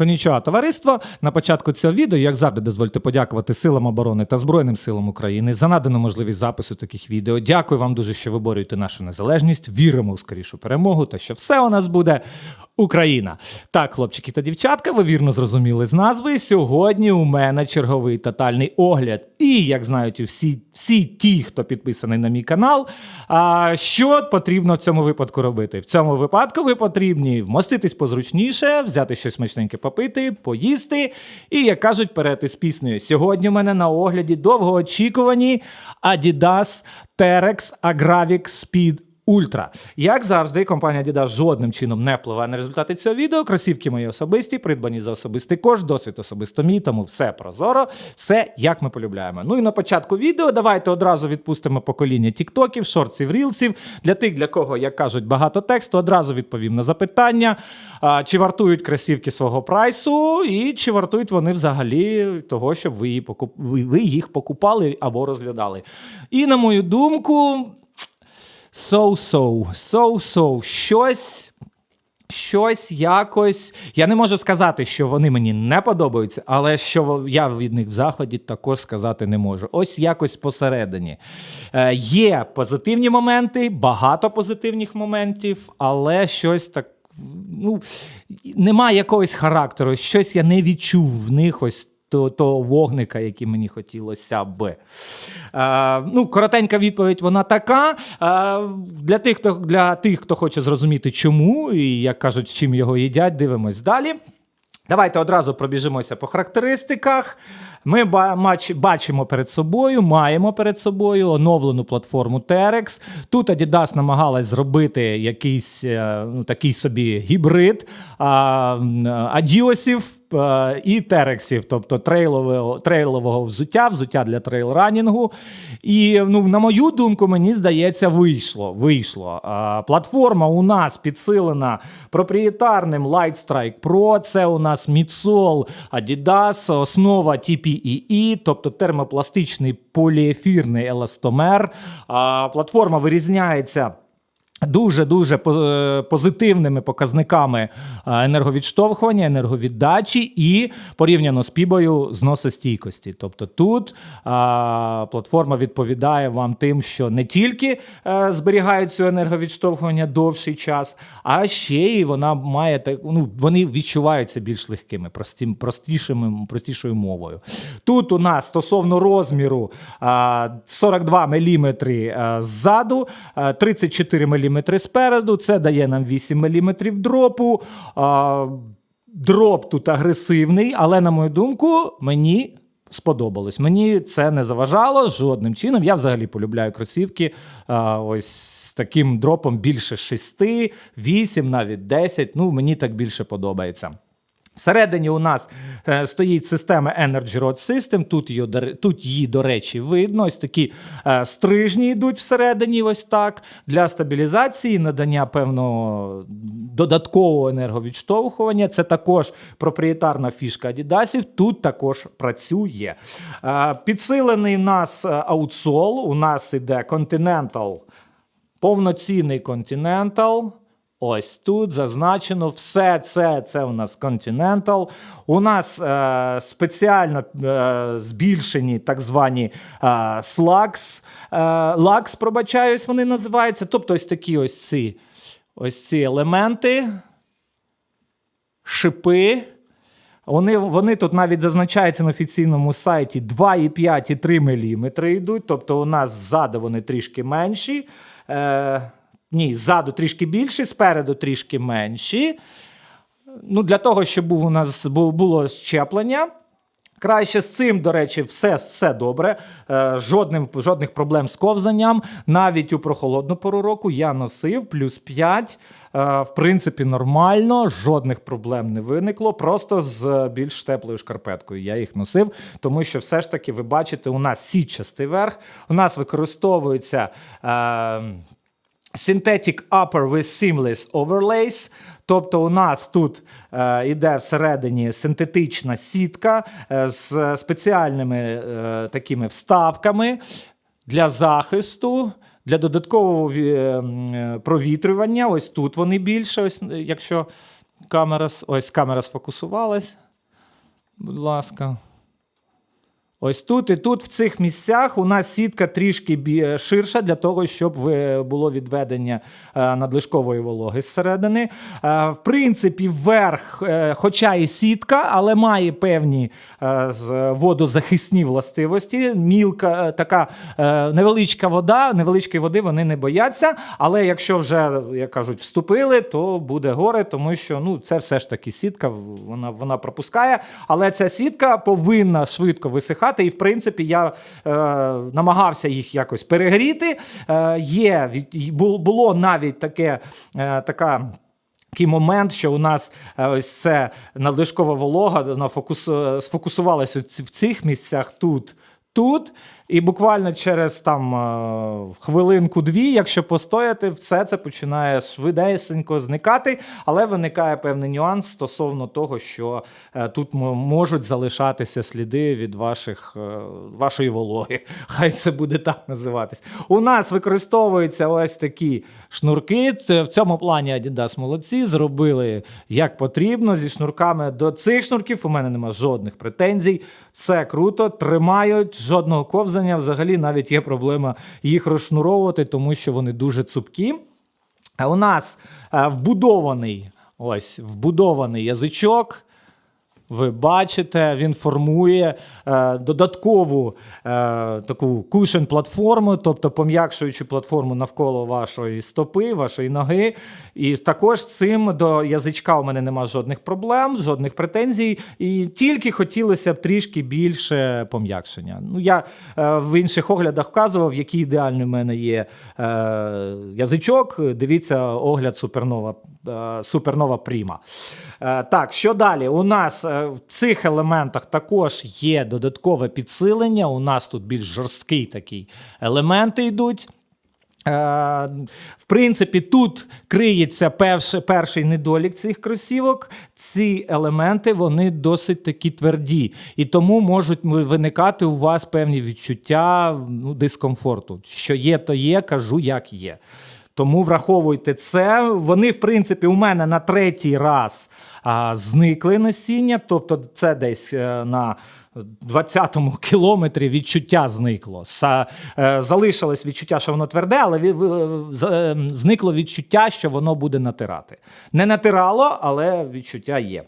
Конічого товариство. На початку цього відео, як завжди, дозвольте подякувати силам оборони та Збройним силам України за надану можливість запису таких відео. Дякую вам дуже, що ви борюєте нашу незалежність. Віримо у скорішу перемогу та що все у нас буде Україна. Так, хлопчики та дівчатка, ви вірно зрозуміли з назви. Сьогодні у мене черговий тотальний огляд. І як знають всі, всі ті, хто підписаний на мій канал, а, що потрібно в цьому випадку робити? В цьому випадку ви потрібні вмоститись позручніше, взяти щось смачненьке попити, поїсти. І, як кажуть, перейти з піснею. Сьогодні у мене на огляді довгоочікувані Adidas Terex Agravic Speed Ультра. Як завжди, компанія Adidas жодним чином не впливає на результати цього відео. Кросівки мої особисті, придбані за особистий кошт, досвід особисто мій, тому все прозоро, все як ми полюбляємо. Ну і на початку відео давайте одразу відпустимо покоління тіктоків, шортсів, рілсів. Для тих, для кого, як кажуть, багато тексту, одразу відповім на запитання, чи вартують кросівки свого прайсу, і чи вартують вони взагалі того, щоб ви їх покупали або розглядали. І на мою думку. So-so, so-so, щось. Щось якось. Я не можу сказати, що вони мені не подобаються, але що я від них в заході також сказати не можу. Ось якось посередині. Е, є позитивні моменти, багато позитивних моментів, але щось так. Ну, немає якогось характеру, щось я не відчув в них ось того, того вогника, який мені хотілося би. Е, ну, коротенька відповідь вона така. Е, для, тих, хто, для тих, хто хоче зрозуміти, чому, і як кажуть, з чим його їдять, дивимось далі. Давайте одразу пробіжимося по характеристиках. Ми бачимо перед собою, маємо перед собою оновлену платформу Terex. Тут Adidas намагалась зробити якийсь е, ну, такий собі гібрид а, адіосів і терексів, тобто трейлового, трейлового взуття, взуття для трейл-ранінгу. І ну, на мою думку, мені здається, вийшло. вийшло. Платформа у нас підсилена проприєтарним Lightstrike Pro. Це у нас Міцол Adidas, основа TPEE, тобто термопластичний поліефірний еластомер. Платформа вирізняється. Дуже-дуже е, позитивними показниками е, енерговідштовхування, енерговіддачі і порівняно з пібою зносостійкості. Тобто тут а, платформа відповідає вам тим, що не тільки е, зберігає цю енерговідштовхування довший час, а ще й вона має так, ну, вони відчуваються більш легкими, простим, простішими, простішою мовою. Тут у нас стосовно розміру а, 42 мм ззаду, а, 34 мм спереду. Це дає нам 8 мм дропу. А, Дроп тут агресивний, але, на мою думку, мені сподобалось. Мені це не заважало жодним чином. Я взагалі полюбляю кросівки. А, ось таким дропом більше 6, 8, навіть 10. Ну, мені так більше подобається. Всередині у нас е, стоїть система Energy Road System. Тут її, тут її, до речі, видно. Ось такі е, стрижні йдуть всередині, ось так, для стабілізації, надання певного додаткового енерговідштовхування. Це також проприєтарна фішка Adidas. Тут також працює. Е, підсилений у нас аутсол. У нас іде Continental повноцінний Continental. Ось тут зазначено все це. Це у нас Continental. У нас е, спеціально е, збільшені так звані е, Slacks. Е, Lux, пробачаюсь, вони називаються. Тобто ось такі ось ці, ось ці елементи, шипи. Вони, вони тут навіть зазначаються на офіційному сайті 2,5 і 3 мм йдуть. Тобто у нас ззаду вони трішки менші. Е, ні, ззаду трішки більші, спереду трішки менші. Ну, для того, щоб у нас було щеплення. Краще з цим, до речі, все, все добре. Е, жодним, жодних проблем з ковзанням. Навіть у прохолодну пору року я носив плюс 5. Е, в принципі, нормально, жодних проблем не виникло. Просто з більш теплою шкарпеткою я їх носив, тому що все ж таки ви бачите, у нас сітчастий верх, у нас використовується. Е, Synthetic Upper with Seamless Overlays. Тобто, у нас тут е, іде всередині синтетична сітка е, з спеціальними е, такими вставками для захисту, для додаткового е, е, провітрювання. Ось тут вони більше, ось, якщо Камера, ось камера сфокусувалась. Будь ласка. Ось тут і тут, в цих місцях, у нас сітка трішки ширша для того, щоб було відведення е, надлишкової вологи зсередини. Е, В принципі, верх, е, хоча і сітка, але має певні е, водозахисні властивості. Мілка, е, така е, невеличка вода, невеличкої води вони не бояться. Але якщо вже, як кажуть, вступили, то буде горе, тому що ну, це все ж таки сітка, вона, вона пропускає. Але ця сітка повинна швидко висихати. І в принципі я е, намагався їх якось перегріти. Е, є, було навіть таке, е, така. Такий момент, що у нас е, ось це надлишкова волога вона фокус, е, сфокусувалася в цих місцях тут, тут. І буквально через там е, хвилинку-дві, якщо постояти, все це починає швидесенько зникати, але виникає певний нюанс стосовно того, що е, тут можуть залишатися сліди від ваших, е, вашої вологи. Хай це буде так називатись. У нас використовуються ось такі шнурки. Це в цьому плані Adidas молодці зробили як потрібно зі шнурками. До цих шнурків у мене нема жодних претензій. Все круто, тримають жодного ковзання. Взагалі навіть є проблема їх розшнуровувати, тому що вони дуже цупкі. А у нас е, вбудований ось вбудований язичок. Ви бачите, він формує е, додаткову е, таку кушен платформу, тобто пом'якшуючу платформу навколо вашої стопи, вашої ноги. І також цим до язичка у мене нема жодних проблем, жодних претензій. І тільки хотілося б трішки більше пом'якшення. Ну, я е, в інших оглядах вказував, який ідеальний в мене є е, язичок. Дивіться огляд Супернова, Супернова Пріма. Е, так, що далі? У нас е, в цих елементах також є додаткове підсилення. У нас тут більш жорсткий такий елементи йдуть. Е, В принципі, тут криється перший, перший недолік цих кросівок. Ці елементи вони досить такі тверді, і тому можуть виникати у вас певні відчуття ну, дискомфорту. Що є, то є, кажу, як є. Тому враховуйте це. Вони, в принципі, у мене на третій раз а, зникли носіння, тобто це десь е, на 20-му кілометрі відчуття зникло. Са, е, залишилось відчуття, що воно тверде, але е, зникло відчуття, що воно буде натирати. Не натирало, але відчуття є.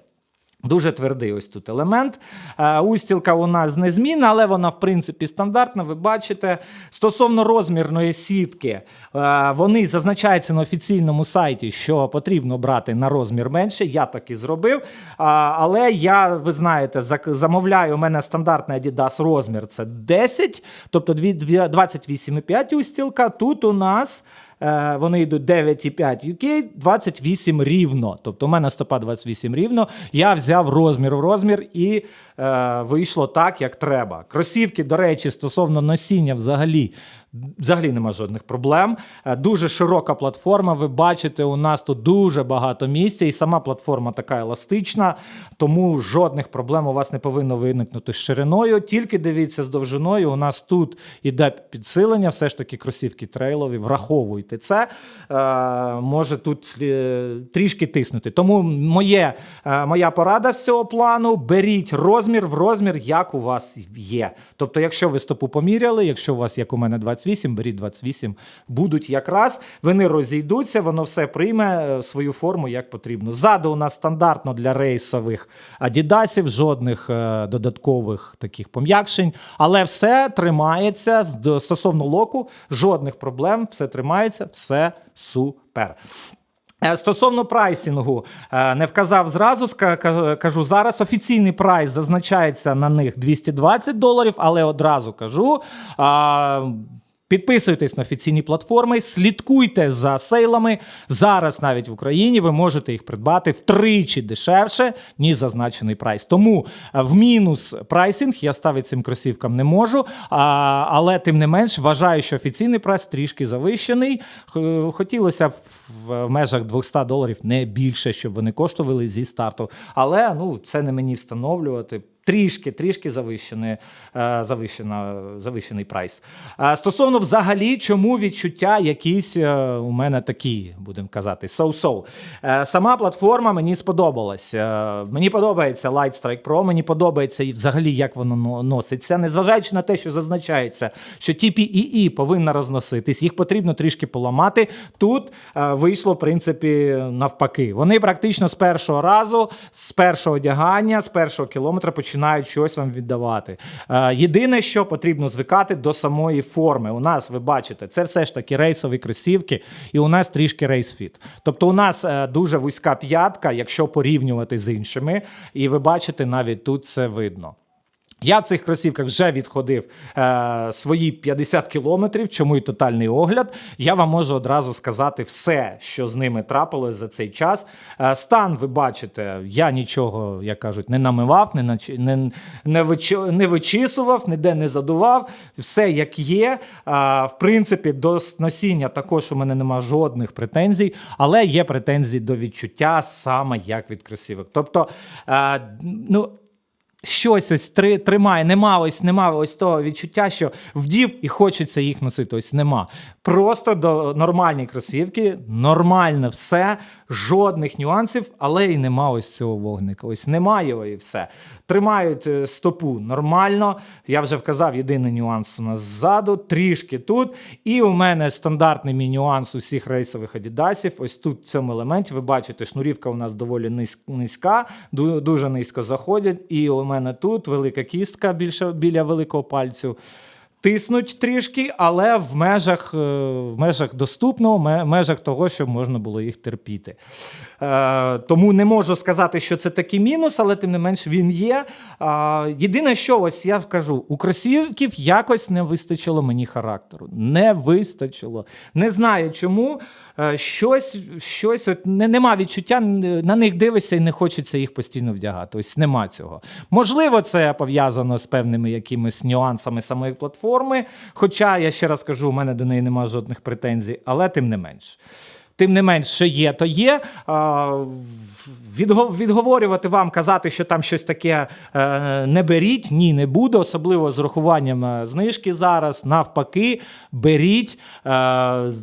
Дуже твердий ось тут елемент. Е, Устілка у нас незмінна, але вона, в принципі, стандартна. Ви бачите. Стосовно розмірної сітки, е, вони зазначаються на офіційному сайті, що потрібно брати на розмір менше. Я так і зробив. Але я, ви знаєте, замовляю, у мене стандартний Adidas розмір це 10, тобто дві- дві- 28,5 устілка. Тут у нас. Е, Вони йдуть 9,5 UK, 28 рівно. Тобто у мене стопа 28 рівно. Я взяв розмір в розмір і е, вийшло так, як треба. Кросівки, до речі, стосовно носіння взагалі. Взагалі нема жодних проблем. Е, Дуже широка платформа. Ви бачите, у нас тут дуже багато місця, і сама платформа така еластична, тому жодних проблем у вас не повинно виникнути з шириною. Тільки дивіться з довжиною. У нас тут іде підсилення, все ж таки кросівки трейлові. Враховуйте це. Е, може тут трішки тиснути. Тому моє, е, моя порада з цього плану: беріть розмір в розмір, як у вас є. Тобто, якщо ви стопу поміряли, якщо у вас, як у мене, 28, беріть 28, будуть якраз, вони розійдуться, воно все прийме е, свою форму як потрібно. Ззаду у нас стандартно для рейсових адідасів, жодних е, додаткових таких пом'якшень, але все тримається стосовно локу, жодних проблем, все тримається, все супер. Е, Стосовно прайсингу, е, не вказав зразу, кажу зараз. Офіційний прайс зазначається на них 220 доларів, але одразу кажу. Підписуйтесь на офіційні платформи, слідкуйте за сейлами. Зараз навіть в Україні ви можете їх придбати втричі дешевше, ніж зазначений прайс. Тому е, в мінус прайсинг я ставити цим кросівкам не можу. Але тим не менш вважаю, що офіційний прайс трішки завищений. Хотілося б в межах 200 доларів не більше, щоб вони коштували зі старту. Але ну це не мені встановлювати. Трішки, трішки завищений, е, завищена, завищений прайс. Е, Стосовно взагалі, чому відчуття якісь е, у мене такі, будемо казати, so-so. Е, Сама платформа мені сподобалась. Мені подобається Light Strike Pro, мені подобається взагалі, як воно но- носиться. Незважаючи на те, що зазначається, що TPEE повинна розноситись, їх потрібно трішки поламати. Тут вийшло, в принципі, навпаки. Вони практично з першого разу, з першого одягання, з першого кілометра починають щось вам віддавати. Е, Єдине, що потрібно звикати до самої форми. У нас, ви бачите, це все ж таки рейсові кросівки, і у нас трішки рейсфіт. Тобто, у нас е, дуже вузька п'ятка, якщо порівнювати з іншими, і ви бачите, навіть тут це видно. Я в цих кросівках вже відходив е, свої 50 кілометрів, чому і тотальний огляд. Я вам можу одразу сказати все, що з ними трапилось за цей час. Е, стан, ви бачите, я нічого, як кажуть, не намивав, не, начи- не, не, вичо- не вичісував, ніде не задував. Все як є. Е, в принципі, до носіння також у мене нема жодних претензій, але є претензії до відчуття саме як від кросівок. Тобто, е, ну щось ось три, тримає, нема ось нема ось того відчуття, що вдів і хочеться їх носити. Ось нема. Просто до нормальні кросівки, нормально все, жодних нюансів, але і нема ось цього вогника. Ось немає його і все. Тримають е, стопу нормально. Я вже вказав єдиний нюанс у нас ззаду, трішки тут. І у мене стандартний мій нюанс усіх рейсових адідасів. Ось тут в цьому елементі ви бачите, шнурівка у нас доволі низька, дуже низько заходять. І у мене тут велика кістка більше біля великого пальцю. Тиснуть трішки, але в межах, е, в межах доступного, ме- межах того, щоб можна було їх терпіти. Е, тому не можу сказати, що це такий мінус, але тим не менш він є. Е, єдине, що ось я кажу, у кросівків якось не вистачило мені характеру. Не вистачило. Не знаю чому. Е, щось, щось от не, нема відчуття, на них дивишся і не хочеться їх постійно вдягати. Ось нема цього. Можливо, це пов'язано з певними якимись нюансами самої платформи. Хоча, я ще раз кажу, у мене до неї нема жодних претензій, але тим не менш. Тим не менш, що є, то є. А, відговорювати вам, казати, що там щось таке е, не беріть, ні, не буду, особливо з урахуванням е, знижки зараз. Навпаки, беріть е,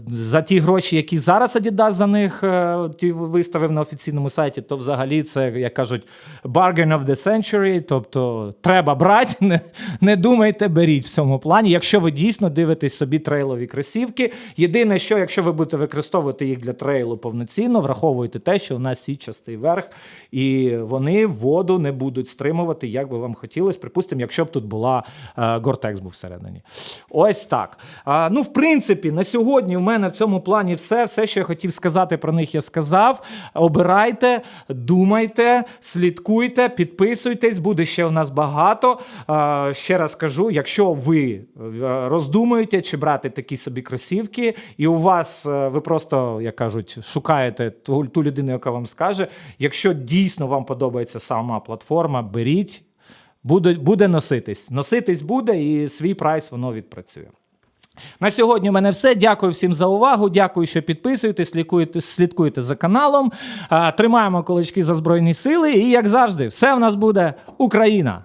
за ті гроші, які зараз Adidas за них ті виставив на офіційному сайті, то взагалі це, як кажуть, bargain of the century, тобто треба брати, не, не думайте, беріть в цьому плані. Якщо ви дійсно дивитесь собі трейлові кросівки, єдине, що якщо ви будете використовувати їх для трейлу повноцінно, враховуйте те, що у нас січастий верх, і вони воду не будуть стримувати, як би вам хотілося. Припустимо, якщо б тут була Гортекс був всередині. Ось так. А, ну, в принципі, на сьогодні в мене в цьому плані все. Все, що я хотів сказати про них, я сказав. Обирайте, думайте, слідкуйте, підписуйтесь, буде ще у нас багато. А, ще раз кажу: якщо ви е, роздумуєте, чи брати такі собі кросівки, і у вас е, ви просто, як кажуть, шукаєте ту людину, яка вам скаже. Якщо дійсно вам подобається сама платформа, беріть. Буде, буде носитись. Носитись буде, і свій прайс воно відпрацює. На сьогодні у мене все. Дякую всім за увагу. Дякую, що підписуєтесь, слідкуєте, слідкуєте за каналом. Тримаємо кулачки за Збройні Сили. І як завжди, все в нас буде Україна!